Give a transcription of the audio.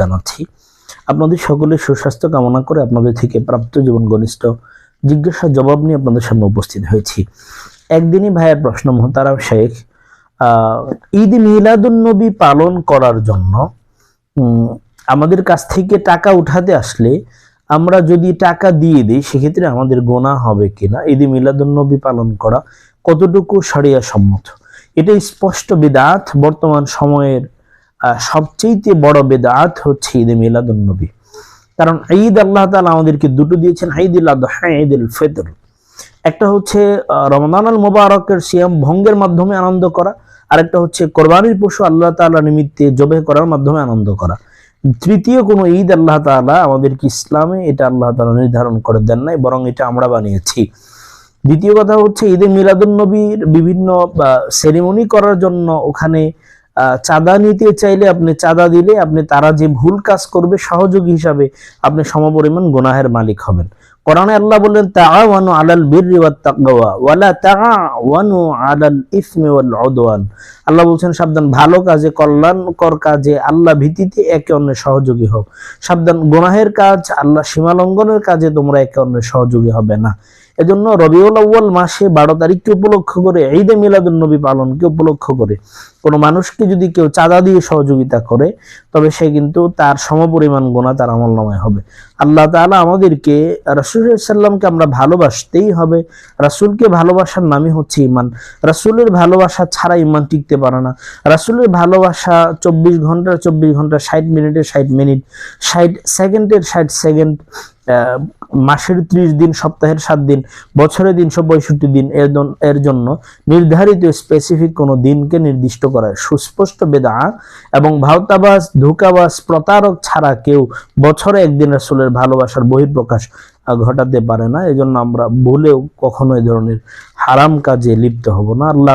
জানাচ্ছি। আপনাদের সকলের সুস্বাস্থ্য কামনা করে আপনাদের থেকে প্রাপ্ত জীবন ঘনিষ্ঠ জিজ্ঞাসা জবাব নিয়ে আপনাদের সামনে উপস্থিত হয়েছি। একদিনই ভাইয়ের প্রশ্ন, মোহতারাম শেখ ঈদ মিলাদুন্নবী পালন করার জন্য আমাদের কাছ থেকে টাকা উঠাতে আসলে আমরা যদি টাকা দিয়ে দিই, সেক্ষেত্রে আমাদের গোনা হবে কিনা? ঈদ মিলাদুন্নবী পালন করা কতটুকু সারিয়া সম্মত? এটা স্পষ্ট বেদাত বর্তমান সময়ের সবচেয়ে বড় বেদাত হচ্ছে ঈদ মিলাদুন্নবী কারণ ঈদ আল্লাহ তাআলা আমাদেরকে দুটো দিয়েছেন, ঈদ উল ঈদ উল ফিতর। একটা হচ্ছে আল মোবারকের সিয়াম ভঙ্গের মাধ্যমে আনন্দ করা, আরেকটা হচ্ছে কোরবানির পশু আল্লাহ তাআলা নিমিত্তে জবে করার মাধ্যমে আনন্দ করা। তৃতীয় কোনো ঈদ আল্লাহ তাআলা আমাদেরকে ইসলামে এটা আল্লাহ তাআলা নির্ধারণ করে দেন নাই, বরং এটা আমরা বানিয়েছি। দ্বিতীয় কথা হচ্ছে, ঈদে মিলাদুন নবীর বিভিন্ন সেরিমনি করার জন্য ওখানে চাঁদা নিতে চাইলে আপনি চাঁদা দিলে আপনি তারা যে ভুল কাজ করবে, সহযোগী হিসাবে আপনি সমপরিমাণ গুনাহের মালিক হবেন। কোরআনে আল্লাহ বললেন, তাআওয়ানু আলাল বিররি ওয়াত তাকওয়া তাআওয়ানু আলাল ইসমি ওয়াল উদওয়ান। আল্লাহ বলছেন, সাবধান, ভালো কাজে, কল্যাণকর কাজে আল্লাহ ভীতিতে একে অন্যের সহযোগী হও সাবধান, গুনাহের কাজ আল্লাহ সীমা লঙ্ঘনের কাজে তোমরা একে অন্যের সহযোগী হবে না। এজন্য রবিউল আউ্য়াল মাসে বারো তারিখকে উপলক্ষ করে, ঈদে মিলাদুন নবী পালনকে উপলক্ষ করে কোনো মানুষকে যদি কেউ চাঁদা দিয়ে সহযোগিতা করে, তবে সে কিন্তু তার সমপরিমাণ গোনা তার আমল নামায় হবে। আল্লাহ তাআলা আমাদেরকে, রাসূল সাল্লামকে আমরা ভালোবাসতেই হবে। রাসূলকে ভালোবাসার নামই হচ্ছে ইমান রাসূলের ভালোবাসা ছাড়া ইমান টিকতে পারে না। রাসূলের ভালোবাসা চব্বিশ ঘণ্টার চব্বিশ ঘণ্টা, ষাট মিনিটের ষাট মিনিট, ষাট সেকেন্ডের ষাট সেকেন্ড মাসের ত্রিশ দিন, সপ্তাহের সাত দিন, বছরের তিনশো পঁয়ষট্টি দিন এর জন্য নির্ধারিত স্পেসিফিক কোনো দিনকে নির্দিষ্ট করা। সুস্পষ্ট বেদা এবং ভাওতাবাস ধোকাবাস প্রতারক ছাড়া কেউ বছরে একদিন রাসুলের ভালোবাসার বহিঃপ্রকাশ ঘটাতে পারে না। এজন্য আমরা ভুলেও কখনো এই ধরনের হারাম কাজে লিপ্ত হব না। আল্লাহ